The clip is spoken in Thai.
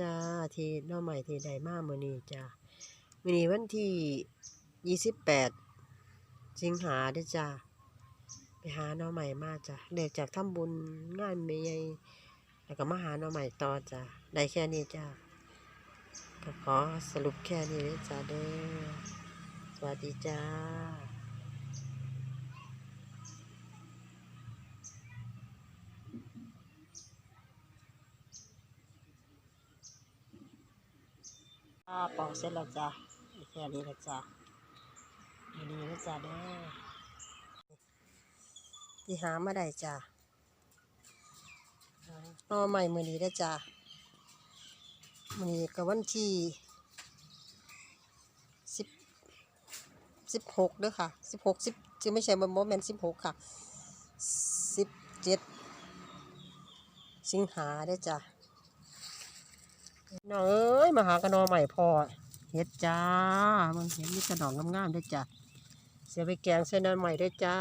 จ้าที่น้อใหม่ที่ใดมามื้อนี้จ้ามือนี้วันที่ยี่สิบแปดสิงหาด้จ้าไปหาน้อใหม่มาจ้ะเลิกจากทำบุญงานแม่ใหญ่แล้วก็มาหาน้อใหม่ต่อจ้ะได้แค่นี้จ้าก็ขอสรุปแค่นี้เด้อจ้าเด้อสวัสดีจ้า อ่าปอกเสร็จแล้วจ้ะแค่นี้แล้วจ้ะอันนี้แล้วจ้ะเด้อที่หามาได้จ้ะหน่อใหม่มือนี้ได้จ้ะมือนี้ก็วันที่สิบสิบหกเด้อค่ะสิบหกสิบจะไม่ใช่โมเมนต์สิบหกค่ะสิบเจ็ดสิงหาได้จ้ะ น้องเอ้ยมาหากระนอใหม่พอเฮ็ดจ้ามึงเห็นมีกระดองงามๆด้วยจ้ะเสียไปแกงเส้นนันใหม่ด้วยจ้า